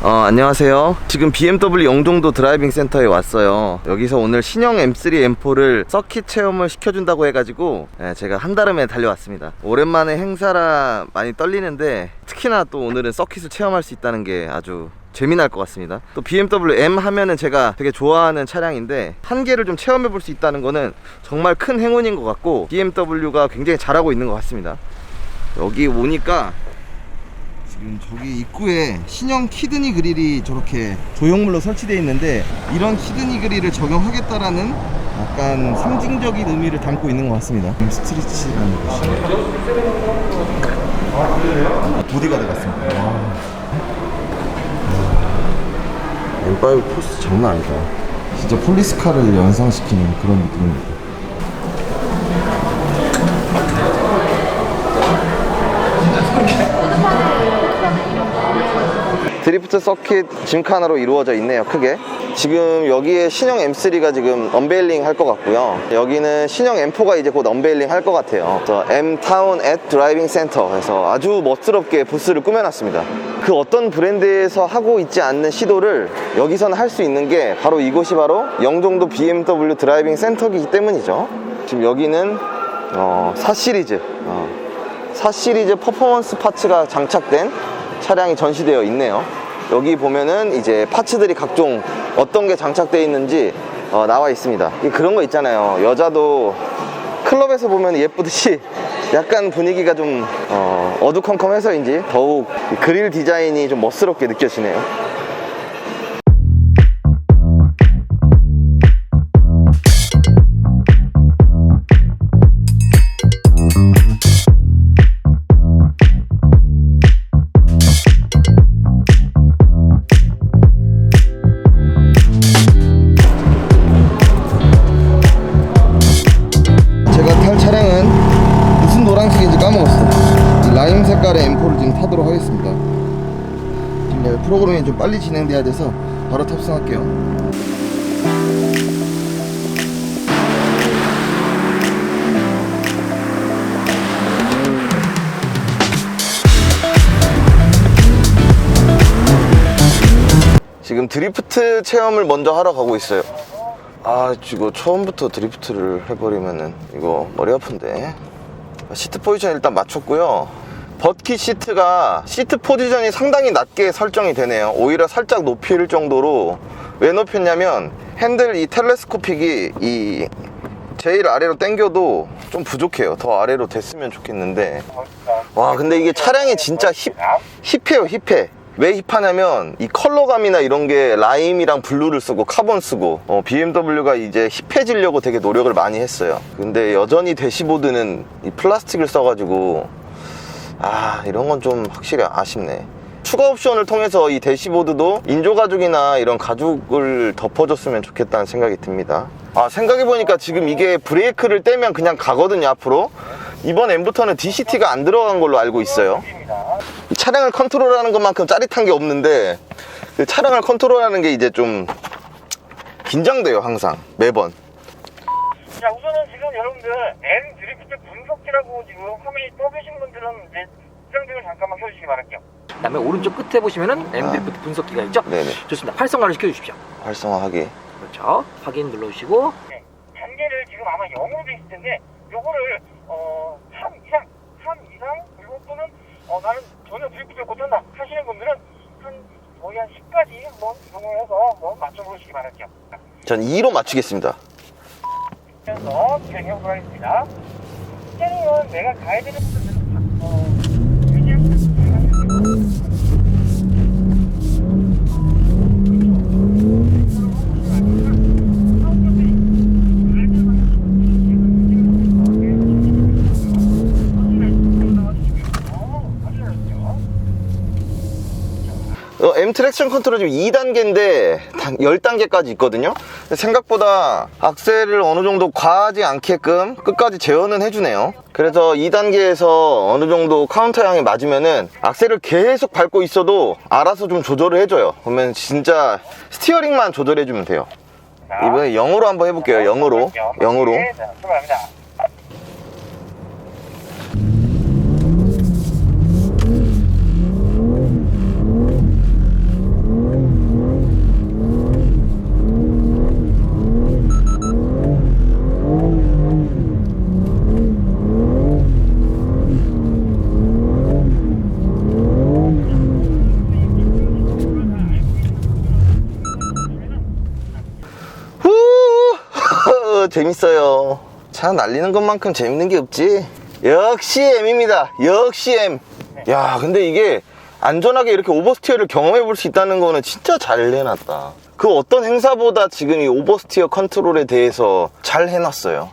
어, 안녕하세요. 지금 BMW 영종도 드라이빙 센터에 왔어요. 여기서 오늘 신형 M3, M4를 서킷 체험을 시켜준다고 해가지고 예, 제가 한 달음에 달려왔습니다. 오랜만에 행사라 많이 떨리는데 특히나 또 오늘은 서킷을 체험할 수 있다는 게 아주 재미날 것 같습니다. 또 BMW M 하면은 제가 되게 좋아하는 차량인데 한 개를 좀 체험해 볼 수 있다는 거는 정말 큰 행운인 것 같고 BMW가 굉장히 잘하고 있는 것 같습니다. 여기 오니까 지금 저기 입구에 신형 키드니 그릴이 저렇게 조형물로 설치되어 있는데 이런 키드니 그릴을 적용하겠다라는 약간 상징적인 의미를 담고 있는 것 같습니다. 스트리치라는 곳이 보디가드 같습니다. M5 포스 장난 아니다. 진짜 폴리스카를 연상시키는 그런 느낌입니다. 드리프트 서킷 짐칸으로 이루어져 있네요 크게. 지금 여기에 신형 M3가 지금 언베일링 할 것 같고요. 여기는 신형 M4가 이제 곧 언베일링 할 것 같아요. at Driving Center 해서 아주 멋스럽게 부스를 꾸며놨습니다. 그 어떤 브랜드에서 하고 있지 않는 시도를 여기서는 할 수 있는 게 바로 이곳이 바로 영종도 BMW 드라이빙 센터이기 때문이죠. 지금 여기는 어, 4 시리즈 어, 4 시리즈 퍼포먼스 파츠가 장착된 차량이 전시되어 있네요. 여기 보면은 이제 파츠들이 각종 어떤 게 장착되어 있는지 어, 나와 있습니다. 이 그런 거 있잖아요. 여자도 클럽에서 보면 예쁘듯이 약간 분위기가 좀 어, 어두컴컴해서인지 더욱 이 그릴 디자인이 좀 멋스럽게 느껴지네요. 좀 빨리 진행돼야 돼서 바로 탑승할게요. 지금 드리프트 체험을 먼저 하러 가고 있어요. 아, 이거 처음부터 드리프트를 해버리면은 이거 머리 아픈데. 시트 포지션 일단 맞췄고요. 버킷 시트가 시트 포지션이 상당히 낮게 설정이 되네요. 오히려 살짝 높일 정도로 왜 높였냐면 핸들 이 텔레스코픽이 이 제일 아래로 당겨도 좀 부족해요. 더 아래로 됐으면 좋겠는데. 와, 근데 이게 차량이 진짜 힙, 힙해요, 힙해. 왜 힙하냐면 이 컬러감이나 이런 게 라임이랑 블루를 쓰고 카본 쓰고 어, BMW가 이제 힙해지려고 되게 노력을 많이 했어요. 근데 여전히 대시보드는 이 플라스틱을 써가지고 아 이런 건 좀 확실히 아쉽네. 추가 옵션을 통해서 이 대시보드도 인조 가죽이나 이런 가죽을 덮어줬으면 좋겠다는 생각이 듭니다. 아 생각해보니까 지금 이게 브레이크를 떼면 그냥 가거든요 앞으로. 이번 M부터는 DCT가 안 들어간 걸로 알고 있어요. 이 차량을 컨트롤하는 것만큼 짜릿한 게 없는데 그 차량을 컨트롤하는 게 이제 좀 긴장돼요 항상 매번. 자, 우선은 지금 여러분들 M 드리프트 분석기라고 지금 화면이 떠 계신 분들 은 이제 수정등을 잠깐만 켜주시기 바랄게요. 그다음에 오른쪽 끝에 보시면은 M 드리프트 분석기가 있죠? 네네. 좋습니다. 활성화를 시켜주십시오. 활성화하기. 그렇죠. 확인 눌러주시고 네. 단계를 지금 아마 0으로 돼 있을 텐데 요거를 어, 3 이상, 3 이상 그리고 또는 어, 나는 전혀 드리프트를 못한다 하시는 분들은 한 거의 한 10까지 한번 이용해서 한번 맞춰보시기 바랄게요. 전 2로 맞추겠습니다. 그래서 진행해보도록 하겠습니다. 스캐닝은 내가 가이드를 어, M 트랙션 컨트롤 지금 2단계인데 10단계까지 있거든요. 생각보다 악셀을 어느 정도 과하지 않게끔 끝까지 제어는 해주네요. 그래서 2단계에서 어느 정도 카운터 향이 맞으면은 악셀을 계속 밟고 있어도 알아서 좀 조절을 해줘요. 그러면 진짜 스티어링만 조절해주면 돼요. 이번에 0으로 한번 해볼게요. 0으로. 0으로. 재밌어요. 차 날리는 것만큼 재밌는 게 없지. 역시 M입니다. 역시 M. 야, 근데 이게 안전하게 이렇게 오버스티어를 경험해 볼 수 있다는 거는 진짜 잘 해놨다. 그 어떤 행사보다 지금 이 오버스티어 컨트롤에 대해서 잘 해놨어요.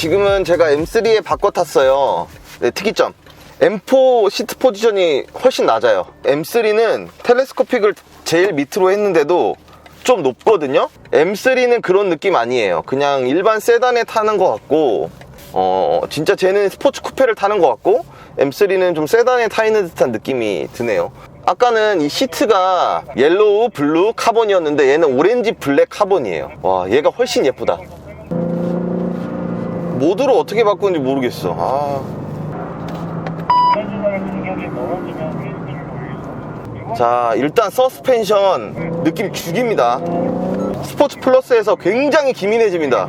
지금은 제가 M3에 바꿔 탔어요. 네, 특이점. M4 시트 포지션이 훨씬 낮아요. M3는 텔레스코픽을 제일 밑으로 했는데도 좀 높거든요. M3는 그런 느낌 아니에요. 그냥 일반 세단에 타는 것 같고, 어, 진짜 쟤는 스포츠 쿠페를 타는 것 같고, M3는 좀 세단에 타 있는 듯한 느낌이 드네요. 아까는 이 시트가 옐로우, 블루, 카본이었는데 얘는 오렌지, 블랙, 카본이에요. 와, 얘가 훨씬 예쁘다. 모드로 어떻게 바꾸는지 모르겠어. 아. 자, 일단 서스펜션 느낌 죽입니다. 스포츠 플러스에서 굉장히 기민해집니다.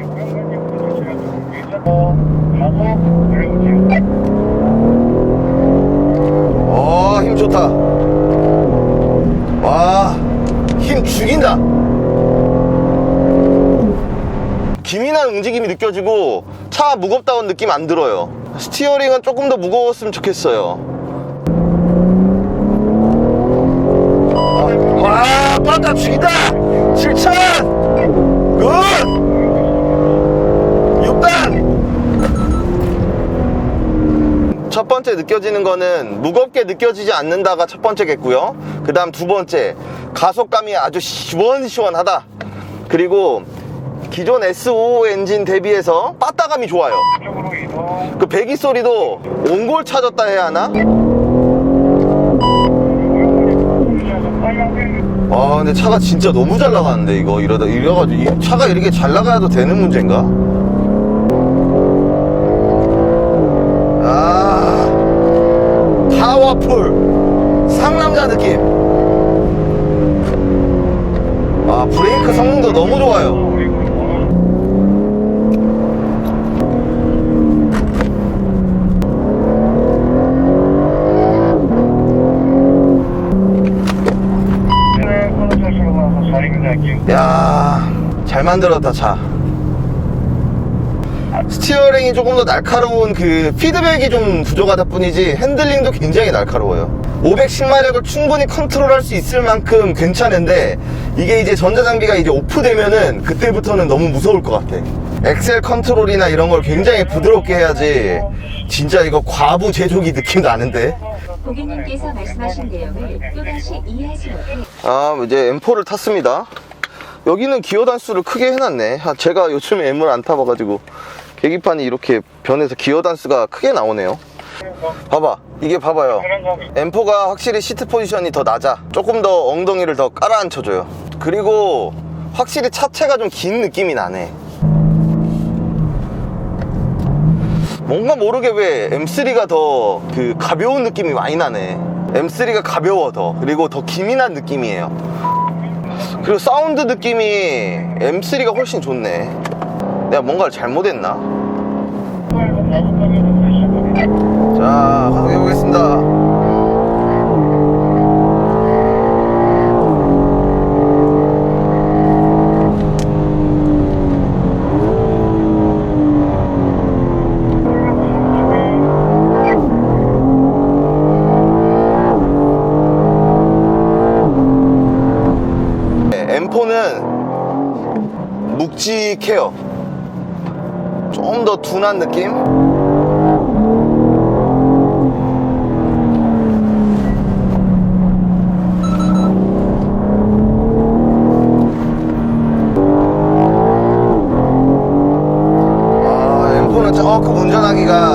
어, 힘 좋다. 와, 힘 죽인다. 기민한 움직임이 느껴지고 차 무겁다는 느낌 안 들어요. 스티어링은 조금 더 무거웠으면 좋겠어요. 와, 빠다 죽인다! 7천! 굿! 6단! 첫 번째 느껴지는 거는 무겁게 느껴지지 않는다가 첫 번째겠고요. 그 다음 두 번째, 가속감이 아주 시원시원하다. 그리고 기존 S55 엔진 대비해서 빠따감이 좋아요. 그 배기 소리도 옹골 찾았다 해야 하나? 아 근데 차가 진짜 너무 잘 나가는데 이거 이러다 이래가지고 이 차가 이렇게 잘 나가도 되는 문제인가? 아 파워풀 상남자 느낌 아 브레이크 성능도 너무 좋아요 야, 잘 만들었다, 차. 스티어링이 조금 더 날카로운 그 피드백이 좀 부족하다 뿐이지 핸들링도 굉장히 날카로워요. 510마력을 충분히 컨트롤할 수 있을 만큼 괜찮은데 이게 이제 전자장비가 이제 오프되면은 그때부터는 너무 무서울 것 같아. 엑셀 컨트롤이나 이런 걸 굉장히 부드럽게 해야지 진짜 이거 과부 제조기 느낌 나는데. 고객님께서 말씀하신 내용을 또다시 이해하지 못해 아 이제 M4를 탔습니다 여기는 기어 단수를 크게 해놨네. 아, 제가 요즘에 M을 안 타봐가지고 계기판이 이렇게 변해서 기어 단수가 크게 나오네요. 봐봐. 이게 봐봐요. M4가 확실히 시트 포지션이 더 낮아. 조금 더 엉덩이를 더 깔아앉혀줘요. 그리고 확실히 차체가 좀 긴 느낌이 나네. 뭔가 모르게 왜 M3가 더 그 가벼운 느낌이 많이 나네. M3가 가벼워 더. 그리고 더 기민한 느낌이에요. 그리고 사운드 느낌이 M3가 훨씬 좋네. 내가 뭔가를 잘못했나? 자, 가서 해보겠습니다. 묵직해요. 좀 더 둔한 느낌? 아, M4는 조금 운전하기가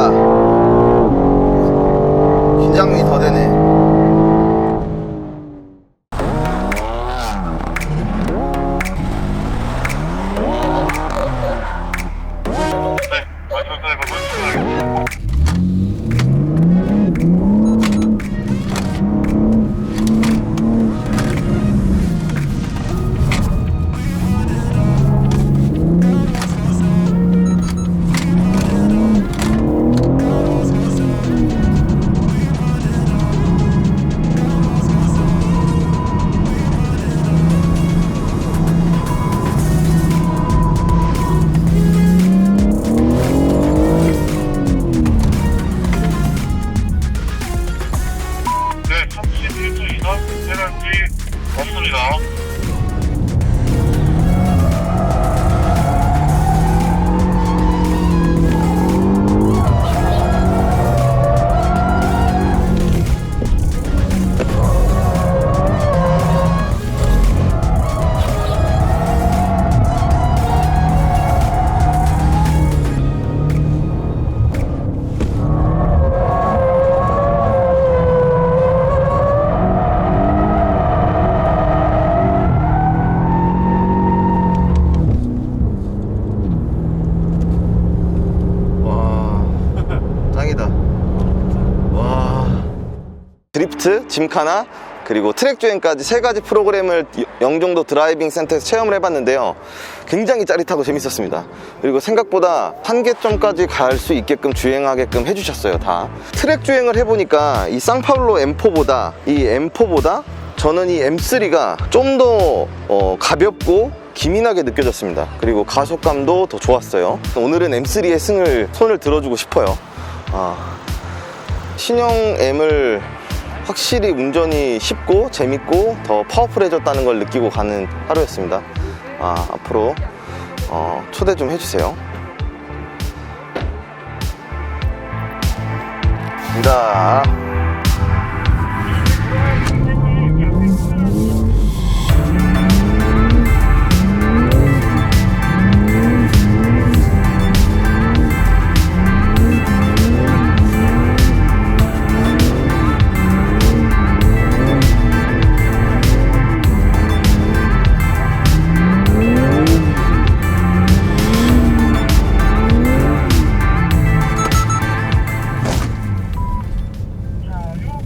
짐카나 그리고 트랙 주행까지 세 가지 프로그램을 영종도 드라이빙 센터에서 체험을 해봤는데요. 굉장히 짜릿하고 재밌었습니다. 그리고 생각보다 한계점까지 갈 수 있게끔 주행하게끔 해주셨어요, 다. 트랙 주행을 해보니까 이 쌍파울로 M4보다 이 M4보다 저는 이 M3가 좀더 가볍고 기민하게 느껴졌습니다. 그리고 가속감도 더 좋았어요. 오늘은 M3의 승을 손을 들어주고 싶어요. 아, 신형 M을 확실히 운전이 쉽고 재밌고 더 파워풀해졌다는 걸 느끼고 가는 하루였습니다. 아, 앞으로 어, 초대 좀 해주세요. 입니다.